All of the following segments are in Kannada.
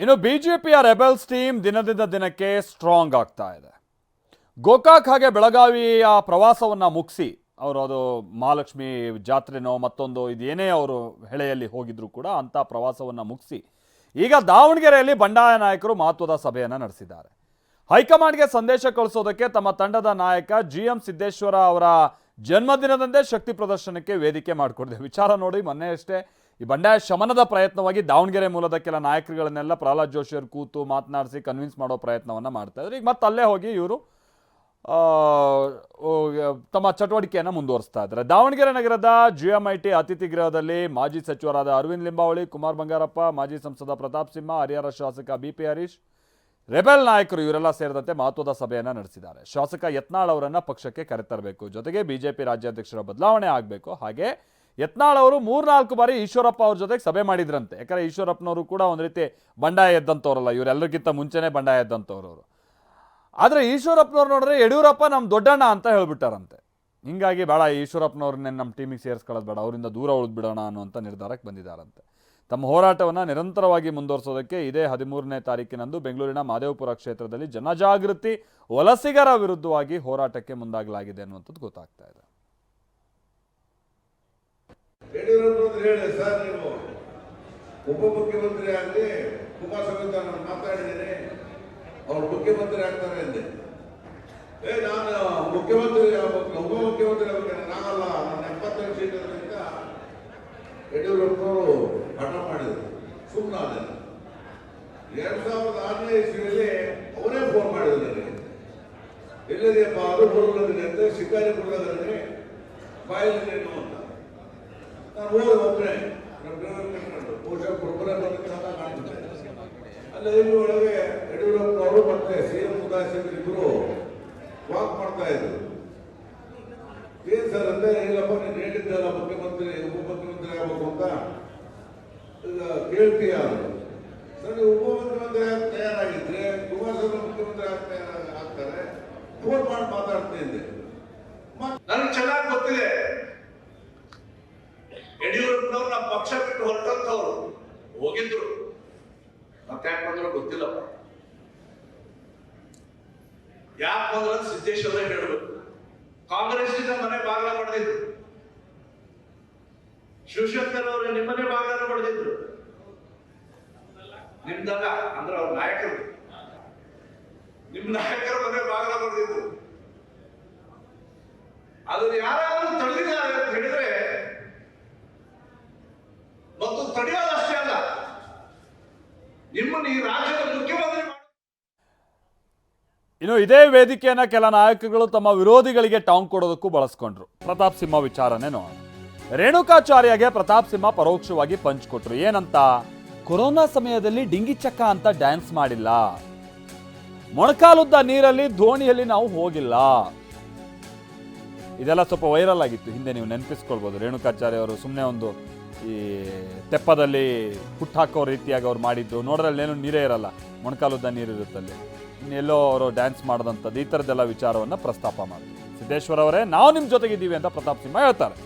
ಇನ್ನು ಬಿಜೆಪಿಯ ರೆಬೆಲ್ಸ್ ಟೀಮ್ ದಿನದಿಂದ ದಿನಕ್ಕೆ ಸ್ಟ್ರಾಂಗ್ ಆಗ್ತಾ ಇದೆ. ಗೋಕಾಕ್ ಹಾಗೆ ಬೆಳಗಾವಿಯ ಪ್ರವಾಸವನ್ನು ಮುಗಿಸಿ, ಅವರು ಅದು ಮಹಾಲಕ್ಷ್ಮಿ ಜಾತ್ರೆನೋ ಮತ್ತೊಂದು ಇದೇನೇ ಅವರು ಹೆಳೆಯಲ್ಲಿ ಹೋಗಿದ್ರು ಕೂಡ ಅಂಥ ಪ್ರವಾಸವನ್ನು ಮುಗಿಸಿ, ಈಗ ದಾವಣಗೆರೆಯಲ್ಲಿ ಬಂಡಾಯ ನಾಯಕರು ಮಹತ್ವದ ಸಭೆಯನ್ನು ನಡೆಸಿದ್ದಾರೆ. ಹೈಕಮಾಂಡ್ಗೆ ಸಂದೇಶ ಕಳಿಸೋದಕ್ಕೆ ತಮ್ಮ ತಂಡದ ನಾಯಕ ಜಿ ಎಂ ಸಿದ್ದೇಶ್ವರ ಅವರ ಜನ್ಮದಿನದಂದೇ ಶಕ್ತಿ ಪ್ರದರ್ಶನಕ್ಕೆ ವೇದಿಕೆ ಮಾಡಿಕೊಡಿದೆ. ವಿಚಾರ ನೋಡಿ ಮೊನ್ನೆ ಅಷ್ಟೇ ಈ ಬಂಡಾಯ ಶಮನದ ಪ್ರಯತ್ನವಾಗಿ ದಾವಣಗೆರೆ ಮೂಲದ ಕೆಲ ನಾಯಕರುಗಳನ್ನೆಲ್ಲ ಪ್ರಹ್ಲಾದ್ ಜೋಶಿ ಅವರು ಕೂತು ಮಾತನಾಡಿಸಿ ಕನ್ವಿನ್ಸ್ ಮಾಡೋ ಪ್ರಯತ್ನವನ್ನು ಮಾಡ್ತಾ ಇದ್ದಾರೆ ಈಗ ಮತ್ತೆ ಅಲ್ಲೇ ಹೋಗಿ ಇವರು ತಮ್ಮ ಚಟುವಟಿಕೆಯನ್ನು ಮುಂದುವರಿಸ್ತಾ ಇದ್ದಾರೆ. ದಾವಣಗೆರೆ ನಗರದ ಜಿ ಎಂ ಐ ಟಿ ಅತಿಥಿ ಗೃಹದಲ್ಲಿ ಮಾಜಿ ಸಚಿವರಾದ ಅರವಿಂದ್ ಲಿಂಬಾವಳಿ, ಕುಮಾರ್ ಬಂಗಾರಪ್ಪ, ಮಾಜಿ ಸಂಸದ ಪ್ರತಾಪ್ ಸಿಂಹ, ಹರಿಹರ ಶಾಸಕ ಬಿ ಪಿ ಹರೀಶ್, ರೆಬೆಲ್ ನಾಯಕರು ಇವರೆಲ್ಲ ಸೇರಿದಂತೆ ಮಹತ್ವದ ಸಭೆಯನ್ನು ನಡೆಸಿದ್ದಾರೆ. ಶಾಸಕ ಯತ್ನಾಳ್ ಅವರನ್ನು ಪಕ್ಷಕ್ಕೆ ಕರೆತರಬೇಕು. ಜೊತೆಗೆ ಬಿಜೆಪಿ ರಾಜ್ಯಾಧ್ಯಕ್ಷರ ಬದಲಾವಣೆ ಆಗಬೇಕು. ಹಾಗೆ ಯತ್ನಾಳ್ ಅವರು ಮೂರ್ನಾಲ್ಕು ಬಾರಿ ಈಶ್ವರಪ್ಪ ಅವ್ರ ಜೊತೆಗೆ ಸಭೆ ಮಾಡಿದ್ರಂತೆ. ಯಾಕಂದ್ರೆ ಈಶ್ವರಪ್ಪನವರು ಕೂಡ ಒಂದು ರೀತಿ ಬಂಡಾಯ ಎದ್ದಂಥವ್ರಲ್ಲ ಇವರೆಲ್ಲರಿಗಿಂತ ಮುಂಚೆನೇ ಬಂಡಾಯ ಎದ್ದಂಥವ್ರು ಅವರು ಆದರೆ ಈಶ್ವರಪ್ಪನವ್ರು ನೋಡಿದ್ರೆ ಯಡಿಯೂರಪ್ಪ ನಮ್ಮ ದೊಡ್ಡಣ್ಣ ಅಂತ ಹೇಳ್ಬಿಟ್ಟಾರಂತೆ. ಹಿಂಗಾಗಿ ಬೇಡ ಈಶ್ವರಪ್ಪನವ್ರನ್ನೇ ನಮ್ಮ ಟೀಮಿಗೆ ಸೇರಿಸ್ಕೊಳ್ಳೋದು ಬೇಡ, ಅವರಿಂದ ದೂರ ಉಳಿದ್ಬಿಡೋಣ ಅನ್ನುವಂಥ ನಿರ್ಧಾರಕ್ಕೆ ಬಂದಿದ್ದಾರಂತೆ. ತಮ್ಮ ಹೋರಾಟವನ್ನು ನಿರಂತರವಾಗಿ ಮುಂದುವರಿಸೋದಕ್ಕೆ ಇದೇ ಹದಿಮೂರನೇ ತಾರೀಕಿನಂದು ಬೆಂಗಳೂರಿನ ಮಾದೇವಪುರ ಕ್ಷೇತ್ರದಲ್ಲಿ ಜನಜಾಗೃತಿ, ವಲಸಿಗರ ವಿರುದ್ಧವಾಗಿ ಹೋರಾಟಕ್ಕೆ ಮುಂದಾಗಲಾಗಿದೆ ಅನ್ನುವಂಥದ್ದು ಗೊತ್ತಾಗ್ತಾ ಇದೆ. ಯಡಿಯೂರಪ್ಪ ಹೇಳಿ, ಸರ್, ನೀವು ಉಪಮುಖ್ಯಮಂತ್ರಿ ಆಗಲಿ ಕುಮಾರಸ್ವಾಮಿ ನಾನು ಮಾತಾಡಿದ್ದೀನಿ. ಅವ್ರು ಮುಖ್ಯಮಂತ್ರಿ ಆಗ್ತಾರೆ ಅಂದೆ. ಏ, ನಾನು ಮುಖ್ಯಮಂತ್ರಿ ಆಗ್ಬೇಕು ಉಪಮುಖ್ಯಮಂತ್ರಿ ಆಗ್ಬೇಕು ನಾನಲ್ಲ, ನಾನು ಎಪ್ಪತ್ತೈದು ಸೀಟ್ ಇರೋದ್ರಿಂದ ಯಡಿಯೂರಪ್ಪನವರು ಹಠ ಮಾಡಿದ್ರು. ಸುಮ್ಮನಾದೆ ಎರಡ್ ಸಾವಿರದ ಆರನೇ ಇಸ್ವಿಯಲ್ಲಿ ಅವರೇ ಫೋನ್ ಮಾಡಿದ್ರು ನನಗೆ. ಎಲ್ಲಿದೆಯಪ್ಪ ಅದು ಬರೋದಿದೆ ಅಂತ, ಶಿಕಾರಿ ಬರೋದ್ರೆ ಬಾಯಲ್ಲಿ ನೀನು ಅಂತ. ನಾನು ಹೋದೆ ಒಬ್ಬನೇ ನಮ್ಮ ಡ್ರೈವರ್ ಕರ್ಕೊಂಡು ಬಹುಶಃ ಒಬ್ಬರೇ ಬಂದಿದ್ದ ಕಾಣ್ತದೆ ಅಲ್ಲಿ ಇಲ್ಲಿ ಒಳಗೆ ಯಡಿಯೂರಪ್ಪನವರು ಮತ್ತೆ ಸಿ ಎಂ ಇಬ್ರು ವಾಕ್ ಮಾಡ್ತಾ ಇದ್ರು. ಏನ್ ಸರ್ ಅಂದ್ರೆ ಇಲ್ಲಪ್ಪ ನೀನು ಹೇಳಿದ್ದಲ್ಲ ಮುಖ್ಯಮಂತ್ರಿ, ಉಪಮುಖ್ಯಮಂತ್ರಿ ಆಗ್ಬೇಕು ಅಂತ ಈಗ ಕೇಳ್ತೀಯ ಸರ್, ನೀವು ಉಪಮುಖ್ಯಮಂತ್ರಿ ತಯಾರಾಗಿದ್ರೆ, ಕುಮಾರಸ್ವಾಮಿ ಮುಖ್ಯಮಂತ್ರಿ ಆಗಿ ತಯಾರ ಆಗ್ತಾರೆ. ಫೋನ್ ಮಾಡಿ ಮಾತಾಡ್ತಾ ಇದ್ದೆ. ಯಡಿಯೂರಪ್ಪನವ್ರು ನಮ್ಮ ಪಕ್ಷ ಬಿಟ್ಟು ಹೊರಟಂತವ್ರು ಹೋಗಿದ್ರು. ಮತ್ತೆ ಯಾಕೆ ಬಂದ್ರು ಗೊತ್ತಿಲ್ಲಪ್ಪ. ಯಾಕೆ ಬಂದ್ರು ಸಿದ್ದೇಶ್ವರ ಹೇಳ್ಬೇಕು. ಕಾಂಗ್ರೆಸ್ನಿಂದ ಮನೆ ಬಾಗಿಲ ಪಡೆದಿದ್ರು. ಶಿವಶಂಕರ್ ಅವರು ನಿಮ್ಮನೆ ಬಾಗಿಲ ಪಡೆದಿದ್ರು. ನಿಮ್ದಲ್ಲ? ಅಂದ್ರೆ ಅವ್ರ ನಾಯಕರು. ನಿಮ್ ನಾಯಕರ ಮನೆ ಬಾಗಿಲ ಪಡೆದಿದ್ರು. ಅದನ್ನ ಯಾರಾದ್ರೂ ತಡೆದಿದ್ದಾರೆ ಅಂತ ಹೇಳಿದ್ರೆ ಮತ್ತು ತಡೆಯೋದಷ್ಟೇ ಅಲ್ಲ ನಿಮ್ಮನ್ನು ಇನ್ನು ಇದೇ ವೇದಿಕೆಯನ್ನ ಕೆಲ ನಾಯಕಗಳು ತಮ್ಮ ವಿರೋಧಿಗಳಿಗೆ ಟಾಂಗ್ ಕೊಡೋದಕ್ಕೂ ಬಳಸ್ಕೊಂಡ್ರು. ಪ್ರತಾಪ್ ಸಿಂಹ ವಿಚಾರನೇ ರೇಣುಕಾಚಾರ್ಯಗೆ ಪ್ರತಾಪ್ ಸಿಂಹ ಪರೋಕ್ಷವಾಗಿ ಪಂಚ್ ಕೊಟ್ರು. ಏನಂತ? ಕೊರೋನಾ ಸಮಯದಲ್ಲಿ ಡಿಂಗಿ ಚಕ್ಕ ಅಂತ ಡ್ಯಾನ್ಸ್ ಮಾಡಿಲ್ಲ. ಮೊಣಕಾಲುದ್ದ ನೀರಲ್ಲಿ ದೋಣಿಯಲ್ಲಿ ನಾವು ಹೋಗಿಲ್ಲ. ಇದೆಲ್ಲ ಸ್ವಲ್ಪ ವೈರಲ್ ಆಗಿತ್ತು. ಹಿಂದೆ ನೀವು ನೆನಪಿಸ್ಕೊಳ್ಬೋದು. ರೇಣುಕಾಚಾರ್ಯ ಅವರು ಸುಮ್ಮನೆ ಒಂದು ಈ ತೆಪ್ಪದಲ್ಲಿ ಹುಟ್ಟಾಕೋ ರೀತಿಯಾಗಿ ಅವ್ರು ಮಾಡಿದ್ದು. ನೋಡಿದ್ರಲ್ಲಿ ಏನು ನೀರೇ ಇರಲ್ಲ. ಮೊಣಕಾಲುದ್ದ ನೀರು ಇರುತ್ತಲ್ಲಿ ಇನ್ನೆಲ್ಲೋ ಅವರು ಡ್ಯಾನ್ಸ್ ಮಾಡಿದಂಥದ್ದು ಈ ಥರದ್ದೆಲ್ಲ ವಿಚಾರವನ್ನು ಪ್ರಸ್ತಾಪ ಮಾಡಿದ್ರು ಸಿದ್ದೇಶ್ವರ ಅವರೇ, ನಾವು ನಿಮ್ಮ ಜೊತೆಗಿದ್ದೀವಿ ಅಂತ ಪ್ರತಾಪ್ ಸಿಂಹ ಹೇಳ್ತಾರೆ.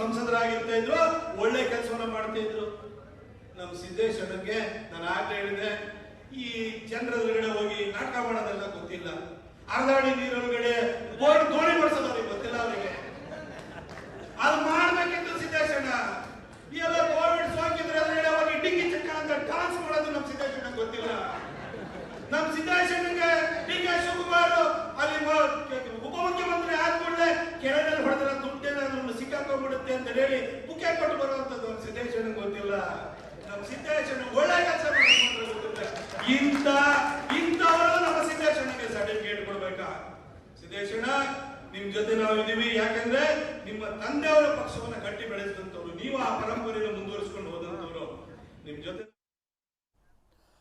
ಸಂಸದರಾಗಿರ್ತಾ ಇದ್ರು, ಒಳ್ಳೆ ಕೆಲಸವನ್ನ ಮಾಡ್ತಾ ಇದ್ರು. ನಮ್ಮ ಸಿದ್ದೇಶ್ವರನಿಗೆ ನಾನು ಆಗ್ಲೇ ಹೇಳಿದೆ, ಈ ಚಂದ್ರದೊಳಗಡೆ ಹೋಗಿ ನಾಟಕ ಮಾಡೋದೆಲ್ಲ ಗೊತ್ತಿಲ್ಲ. ಅರ್ಧಾಡಿ ನೀರೊಳಗಡೆ ಬೋರ್ಡ್ ದೋಣಿ ಮಾಡಿಸೋದು ಅವ್ರಿಗೆ ಗೊತ್ತಿಲ್ಲ ಅವರಿಗೆ. ಅದು ಮಾಡ್ಬೇಕಿತ್ತು ಸಿದ್ದೇಶಣ್ಣ ಎಲ್ಲ ಕೋವಿಡ್ ಸೋಂಕಿದ್ರೆ ಎದುರುಗಡೆ ಹೋಗಿ ಡಿಂಗಿ ಚಕ್ಕ ಅಂತ ಡಾನ್ಸ್ ಮಾಡೋದು ನಮ್ಮ ಸಿದ್ದೇಶಣ್ಣ ಗೊತ್ತಿಲ್ಲ. ನಮ್ಮ ಸಿದ್ದೇಶಣ್ಣಗೆ ಡಿ ಕೆ ಶಿವಕುಮಾರ್ ಅಲ್ಲಿ ಮ- ಉಪಮುಖ್ಯಮಂತ್ರಿ ಆದ್ಕೂಡಲೇ ಕೆರೆಯಲ್ಲಿ ಹೊಡೆದ್ರೆ ದುಡ್ಡೇನಾದ್ರು ಸಿಕ್ಕಾಕೊಂಡ್ಬಿಡುತ್ತೆ ಅಂತ ಹೇಳಿ ಬುಕ್ಕೆ ಕೊಟ್ಟು ಬರುವಂತದ್ದು ನಮ್ಮ ಸಿದ್ದೇಶಣ್ಣ ಗೊತ್ತಿಲ್ಲ ನಮ್ಮ ಸಿದ್ದೇಶಣ್ಣ ಒಳ್ಳೆ ಕೆಲಸ ಇಂತ ಇಂಥವರು ನಮ್ಮ ಸಿದ್ದೇಶಣ್ಣಗೆ ಸರ್ಟಿಫಿಕೇಟ್ ಕೊಡ್ಬೇಕಾ? ಸಿದ್ದೇಶಣ್ಣ ನಿಮ್ ಜೊತೆ ನಾವು ಇದೀವಿ. ಯಾಕಂದ್ರೆ ನಿಮ್ಮ ತಂದೆಯವರ ಪಕ್ಷವನ್ನ ಕಟ್ಟಿ ಬೆಳೆಸಿದಂತವ್ರು ನೀವು ಆ ಪರಂಪರೆಯನ್ನು ಮುಂದುವರಿಸಿಕೊಂಡು ಹೋದಂತವ್ರು ನಿಮ್ ಜೊತೆ